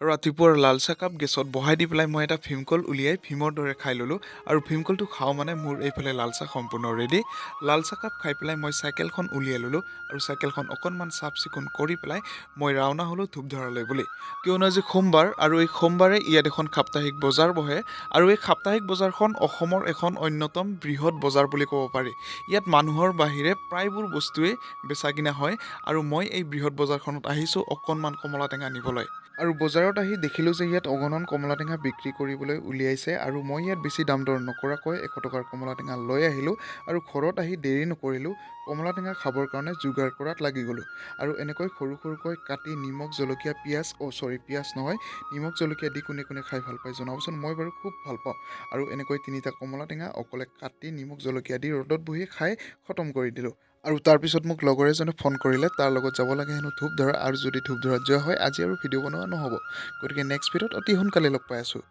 ৰাতিপুৱাৰ লাল চাহকাপ গেছত বহাই দি পেলাই মই এটা ভীমকল উলিয়াই ভীমৰ দৰে খাই ল'লোঁ আৰু ভীমকলটো খাওঁ মানে মোৰ এইফালে লাল চাহ সম্পূৰ্ণ ৰেডি লাল চাহকাপ খাই পেলাই মই চাইকেলখন উলিয়াই ল'লোঁ আৰু চাইকেলখন অকণমান চাফ চিকুণ কৰি পেলাই মই ৰাওনা হ'লোঁ ধূপধৰালৈ বুলি। কিয়নো আজি সোমবাৰ আৰু এই সোমবাৰে ইয়াত এখন সাপ্তাহিক বজাৰ বহে আৰু এই সাপ্তাহিক বজাৰখন অসমৰ এখন অন্যতম বৃহৎ বজাৰ বুলি ক'ব পাৰি। ইয়াত মানুহৰ বাহিৰে প্ৰায়বোৰ বস্তুৱেই বেচা কিনা হয় আৰু মই এই বৃহৎ বজাৰখনত আহিছোঁ অকণমান কমলা টেঙা নিবলৈ। আৰু বজাৰত আহি দেখিলোঁ যে ইয়াত অগণন কমলা টেঙা বিক্ৰী কৰিবলৈ উলিয়াইছে আৰু মই ইয়াত বেছি দাম দৰ নকৰাকৈ এশ টকাৰ কমলা টেঙা লৈ আহিলোঁ আৰু ঘৰত আহি দেৰি নকৰিলোঁ কমলা টেঙা খাবৰ কাৰণে যোগাৰ কৰাত লাগি গ'লোঁ। আৰু এনেকৈ সৰু সৰুকৈ কাটি নিমখ জলকীয়া পিঁয়াজ অ' চৰি পিঁয়াজ নহয় নিমখ জলকীয়া দি কোনে কোনে খাই ভাল পায় জনাবচোন মই বাৰু খুব ভাল পাওঁ। আৰু এনেকৈ তিনিটা কমলা টেঙা অকলে কাটি নিমখ জলকীয়া দি ৰ'দত বহি খাই খতম কৰি দিলোঁ। আৰু তাৰপিছত মোক লগৰ এজনে ফোন কৰিলে তাৰ লগত যাব লাগে হেনো ধূপধৰা আৰু যদি ধূপধৰাত যোৱা হয় আজি আৰু ভিডিঅ' বনোৱা নহ'ব। গতিকে নেক্সট ভিডিঅ'ত অতি সোনকালে লগ পাই আছোঁ।